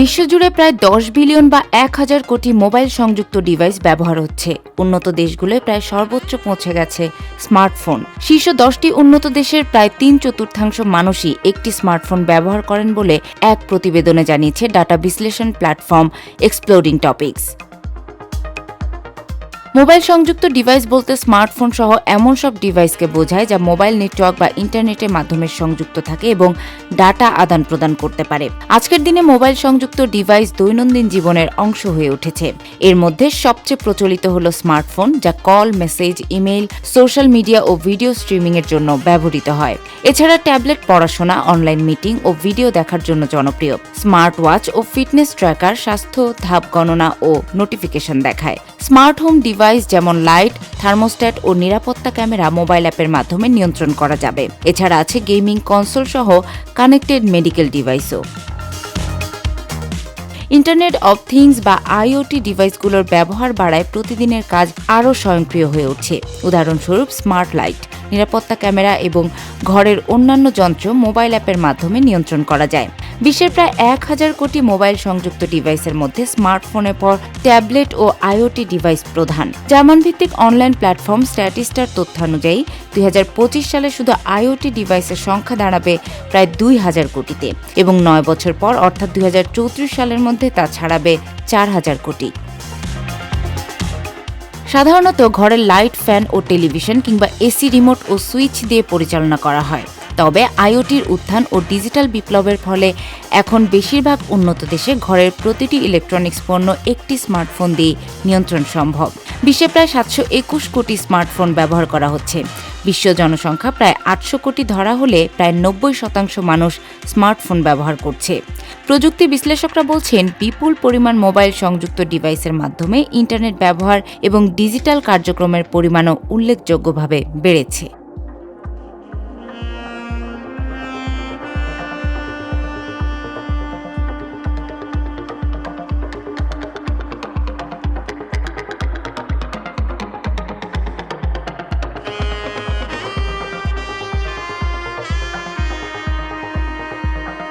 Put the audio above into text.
বিশ্বজুড়ে প্রায় দশ বিলিয়ন বা এক হাজার কোটি মোবাইল সংযুক্ত ডিভাইস ব্যবহার হচ্ছে। উন্নত দেশগুলোয় প্রায় সর্বোচ্চ পৌঁছে গেছে স্মার্টফোন। শীর্ষ দশটি উন্নত দেশের প্রায় তিন চতুর্থাংশ মানুষই একটি স্মার্টফোন ব্যবহার করেন বলে এক প্রতিবেদনে জানিয়েছে ডাটা বিশ্লেষণ প্ল্যাটফর্ম এক্সপ্লোরিং টপিকস। মোবাইল সংযুক্ত ডিভাইস বলতে স্মার্টফোন সহ এমন সব ডিভাইসকে বোঝায় যা মোবাইল নেটওয়ার্ক বা ইন্টারনেটের মাধ্যমে সংযুক্ত থাকে এবং ডাটা আদান প্রদান করতে পারে। আজকের দিনে মোবাইল সংযুক্ত ডিভাইস দৈনন্দিন জীবনের অংশ হয়ে উঠেছে। এর মধ্যে সবচেয়ে প্রচলিত হল স্মার্টফোন যা call message email social media ও ভিডিও স্ট্রিমিং এর জন্য ব্যবহৃত হয়। এছাড়া ট্যাবলেট পড়াশোনা অনলাইন মিটিং ও ভিডিও দেখার জন্য জনপ্রিয়। স্মার্ট ওয়াচ ও ফিটনেস ট্র্যাকার স্বাস্থ্য ধাপ গণনা ও নোটিফিকেশন দেখায়। স্মার্ট হোম ডিভাইস যেমন লাইট, থার্মোস্ট্যাট ও নিরাপত্তা ক্যামেরা মোবাইল অ্যাপের মাধ্যমে নিয়ন্ত্রণ করা যাবে। এছাড়া আছে গেমিং কনসোল সহ কানেক্টেড মেডিকেল ডিভাইসও। ইন্টারনেট অব থিংস বা আইওটি ডিভাইসগুলোর ব্যবহার বাড়ায় প্রতিদিনের কাজ আরও স্বয়ংক্রিয় হয়ে উঠছে। উদাহরণস্বরূপ স্মার্ট লাইট, নিরাপত্তা ক্যামেরা এবং ঘরের অন্যান্য যন্ত্র মোবাইল অ্যাপের মাধ্যমে নিয়ন্ত্রণ করা যায়। বিশ্বের প্রায় এক হাজার কোটি মোবাইল সংযুক্ত ডিভাইসের মধ্যে স্মার্টফোনের পর ট্যাবলেট ও আইওটি ডিভাইস প্রধান। জার্মান ভিত্তিক অনলাইন প্ল্যাটফর্ম স্ট্যাটিস্টার তথ্যানুযায়ী দুই হাজার পঁচিশ সালে শুধু আইওটি ডিভাইসের সংখ্যা দাঁড়াবে প্রায় দুই হাজার কোটিতে এবং নয় বছর পর অর্থাৎ দুই হাজার চৌত্রিশ সালের মধ্যে তা ছাড়াবে চার হাজার কোটি। সাধারণত ঘরের লাইট ফ্যান ও টেলিভিশন কিংবা এসি রিমোট ও সুইচ দিয়ে পরিচালনা করা হয়। তবে আইওটির উত্থান ও ডিজিটাল বিপ্লবের ফলে এখন বেশিরভাগ উন্নত দেশে ঘরের প্রতিটি ইলেকট্রনিক্স পণ্য একটি স্মার্টফোন দিয়ে নিয়ন্ত্রণ সম্ভব। বিশ্বে প্রায় সাতশো একুশ কোটি স্মার্টফোন ব্যবহার করা হচ্ছে। বিশ্ব জনসংখ্যা প্রায় আটশো কোটি ধরা হলে প্রায় নব্বই শতাংশ মানুষ স্মার্টফোন ব্যবহার করছে। প্রযুক্তি বিশ্লেষকরা বলছেন, বিপুল পরিমাণ মোবাইল সংযুক্ত ডিভাইসের মাধ্যমে ইন্টারনেট ব্যবহার এবং ডিজিটাল কার্যক্রমের পরিমাণও উল্লেখযোগ্যভাবে বেড়েছে।